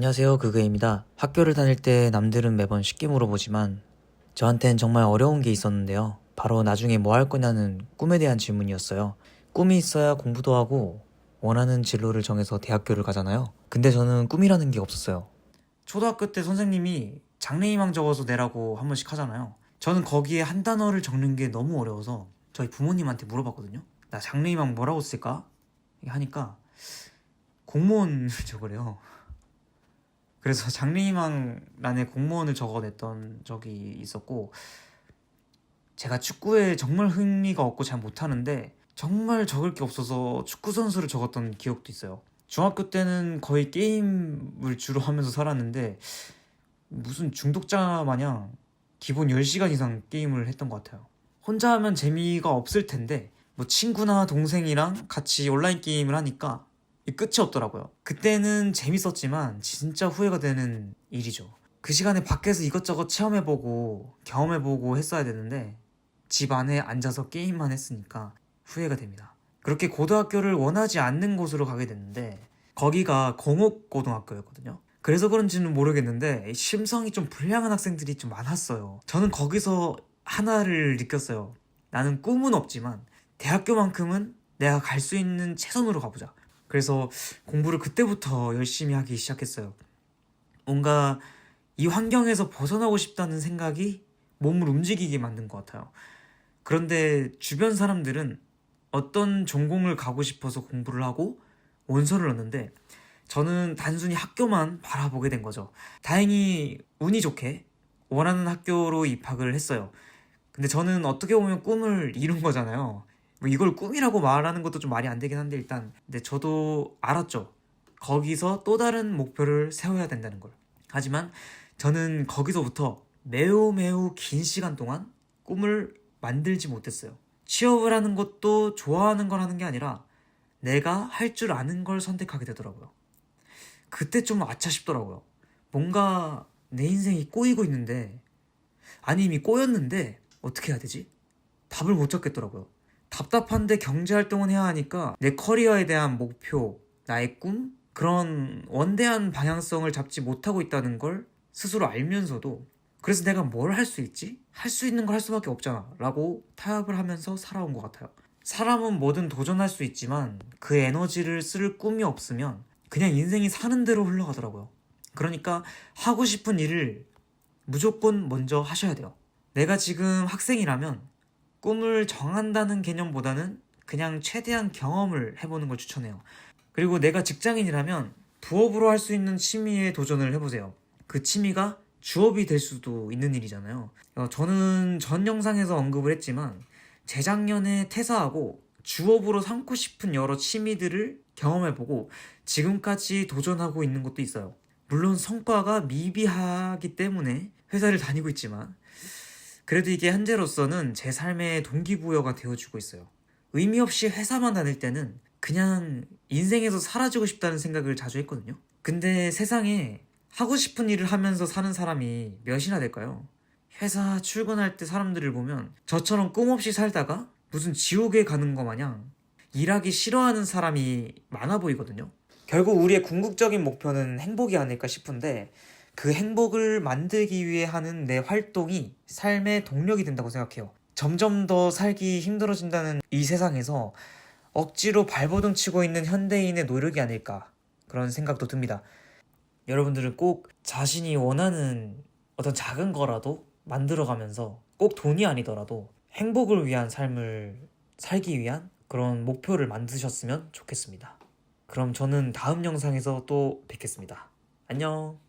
안녕하세요. 그그입니다. 학교를 다닐 때 남들은 매번 쉽게 물어보지만 저한텐 정말 어려운 게 있었는데요. 바로 나중에 뭐 할 거냐는 꿈에 대한 질문이었어요. 꿈이 있어야 공부도 하고 원하는 진로를 정해서 대학교를 가잖아요. 근데 저는 꿈이라는 게 없었어요. 초등학교 때 선생님이 장래희망 적어서 내라고 한 번씩 하잖아요. 저는 거기에 한 단어를 적는 게 너무 어려워서 저희 부모님한테 물어봤거든요. 나 장래희망 뭐라고 쓸까? 하니까 공무원을 적으래요. 그래서 장래희망란에 공무원을 적어냈던 적이 있었고 제가 축구에 정말 흥미가 없고 잘 못하는데 정말 적을 게 없어서 축구 선수를 적었던 기억도 있어요. 중학교 때는 거의 게임을 주로 하면서 살았는데 무슨 중독자 마냥 기본 10시간 이상 게임을 했던 것 같아요. 혼자 하면 재미가 없을 텐데 뭐 친구나 동생이랑 같이 온라인 게임을 하니까 이 끝이 없더라고요. 그때는 재밌었지만 진짜 후회가 되는 일이죠. 그 시간에 밖에서 이것저것 체험해보고 경험해보고 했어야 되는데 집 안에 앉아서 게임만 했으니까 후회가 됩니다. 그렇게 고등학교를 원하지 않는 곳으로 가게 됐는데 거기가 공업고등학교였거든요. 그래서 그런지는 모르겠는데 심성이 좀 불량한 학생들이 좀 많았어요. 저는 거기서 하나를 느꼈어요. 나는 꿈은 없지만 대학교만큼은 내가 갈 수 있는 최선으로 가보자. 그래서 공부를 그때부터 열심히 하기 시작했어요. 뭔가 이 환경에서 벗어나고 싶다는 생각이 몸을 움직이게 만든 것 같아요. 그런데 주변 사람들은 어떤 전공을 가고 싶어서 공부를 하고 원서를 넣는데 저는 단순히 학교만 바라보게 된 거죠. 다행히 운이 좋게 원하는 학교로 입학을 했어요. 근데 저는 어떻게 보면 꿈을 이룬 거잖아요. 뭐 이걸 꿈이라고 말하는 것도 좀 말이 안 되긴 한데 일단 근데 저도 알았죠. 거기서 또 다른 목표를 세워야 된다는 걸. 하지만 저는 거기서부터 매우 매우 긴 시간 동안 꿈을 만들지 못했어요. 취업을 하는 것도 좋아하는 걸 하는 게 아니라 내가 할 줄 아는 걸 선택하게 되더라고요. 그때 좀 아차 싶더라고요. 뭔가 내 인생이 꼬이고 있는데 아니 이미 꼬였는데 어떻게 해야 되지? 답을 못 찾겠더라고요. 답답한데 경제 활동은 해야 하니까 내 커리어에 대한 목표, 나의 꿈 그런 원대한 방향성을 잡지 못하고 있다는 걸 스스로 알면서도 그래서 내가 뭘 할 수 있지? 할 수 있는 걸 할 수밖에 없잖아 라고 타협을 하면서 살아온 것 같아요. 사람은 뭐든 도전할 수 있지만 그 에너지를 쓸 꿈이 없으면 그냥 인생이 사는 대로 흘러가더라고요. 그러니까 하고 싶은 일을 무조건 먼저 하셔야 돼요. 내가 지금 학생이라면 꿈을 정한다는 개념보다는 그냥 최대한 경험을 해보는 걸 추천해요. 그리고 내가 직장인이라면 부업으로 할 수 있는 취미에 도전을 해보세요. 그 취미가 주업이 될 수도 있는 일이잖아요. 어, 저는 전 영상에서 언급을 했지만 재작년에 퇴사하고 주업으로 삼고 싶은 여러 취미들을 경험해보고 지금까지 도전하고 있는 것도 있어요. 물론 성과가 미비하기 때문에 회사를 다니고 있지만 그래도 이게 현재로서는 제 삶의 동기부여가 되어주고 있어요. 의미 없이 회사만 다닐 때는 그냥 인생에서 사라지고 싶다는 생각을 자주 했거든요. 근데 세상에 하고 싶은 일을 하면서 사는 사람이 몇이나 될까요? 회사 출근할 때 사람들을 보면 저처럼 꿈 없이 살다가 무슨 지옥에 가는 거 마냥 일하기 싫어하는 사람이 많아 보이거든요. 결국 우리의 궁극적인 목표는 행복이 아닐까 싶은데 그 행복을 만들기 위해 하는 내 활동이 삶의 동력이 된다고 생각해요. 점점 더 살기 힘들어진다는 이 세상에서 억지로 발버둥 치고 있는 현대인의 노력이 아닐까 그런 생각도 듭니다. 여러분들은 꼭 자신이 원하는 어떤 작은 거라도 만들어가면서 꼭 돈이 아니더라도 행복을 위한 삶을 살기 위한 그런 목표를 만드셨으면 좋겠습니다. 그럼 저는 다음 영상에서 또 뵙겠습니다. 안녕.